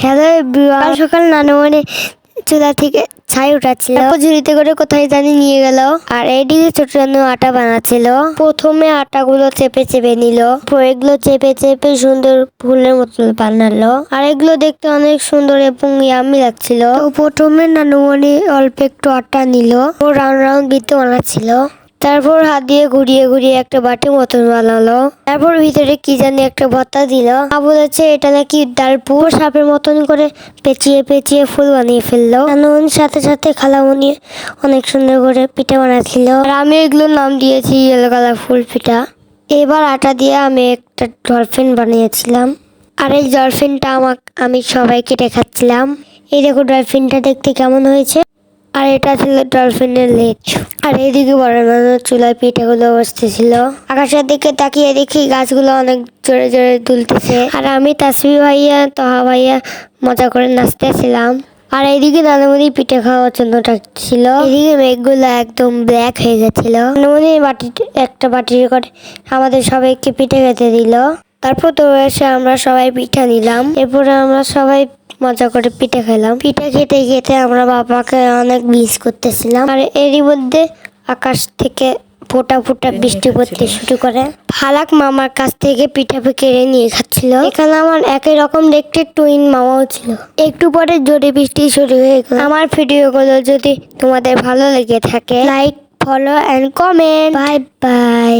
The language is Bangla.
Hello everyone. সকাল নানু মানে চুলা থেকে ছাই উঠাচ্ছিল। ঝুড়িতে করে কোথায় জানি নিয়ে গেল। আর এইদিকে ছোট নানু আটা বানাচ্ছিল। প্রথমে আটাগুলো চেপে চেপে নিল। এগুলো চেপে চেপে সুন্দর ফুলের মতো বানালো। আর এগুলো দেখতে অনেক সুন্দর এবং ইয়ামি লাগছিল। তো প্রথমে নানু মানে অল্প একটু আটা নিল। ও রাউন্ড রাউন্ড বৃত্ত বানাচ্ছিল। তারপর হাত দিয়ে ঘুরিয়ে ঘুরিয়ে একটা বাটি মতন বানালো। তারপর ভিতরে কি জানি একটা ভত্তা দিল। মা বলেছে, এটা নাকি ডাল পুরো। সাপের মতন করে পেঁচিয়ে পেঁচিয়ে ফুল বানিয়ে ফেলল। নানুন সাথে সাথে খালামুনি অনেক সুন্দর করে পিঠা বানাচ্ছিল। আর আমি এগুলোর নাম দিয়েছি ইয়েলো কালার ফুল পিঠা এবার আটা দিয়ে আমি একটা ডলফিন বানিয়েছিলাম। আর এই ডলফিনটা আমাক, আমি সবাইকে দেখাচ্ছিলাম। এই দেখো ডলফিনটা দেখতে কেমন হয়েছে। আর এটা ছিল ডলফিনের লেজ। আর এদিকে বড় চুলায় পিঠেগুলো বসতেছিল। আকাশের দিকে তাকিয়ে দেখি গাছগুলো অনেক জোরে জোরে দুলতেছে। আর আমি তাসবি ভাইয়া, তহা ভাইয়া মজা করে নাচতেছিলাম। আর এইদিকে নানামণি পিঠে খাওয়ার জন্য ডাকছিল। এদিকে মেঘগুলো একদম ব্ল্যাক হয়ে গেছিল। নানামণি বাটি, একটা বাটির করে আমাদের সবাইকে পিঠে খেতে দিল। তারপর তো এসে আমরা সবাই পিঠা নিলাম। এরপরে আমরা সবাই মজা করে পিঠে খেলাম। পিঠে খেতে খেতে আমরা বাবাকে অনেক মিস করতেছিলাম। আর এরই মধ্যে আকাশ থেকে ফোটা ফোটা বৃষ্টি পড়তে শুরু করে। ফালাক মামার কাছ থেকে পিঠা কেড়ে নিয়ে খাচ্ছিল। এখানে আমার একই রকম দেখতে টুইন মামাও ছিল। একটু পরে জোরে বৃষ্টি শুরু হয়ে গেল। আমার ভিডিওগুলো যদি তোমাদের ভালো লেগে থাকে like follow and comment bye bye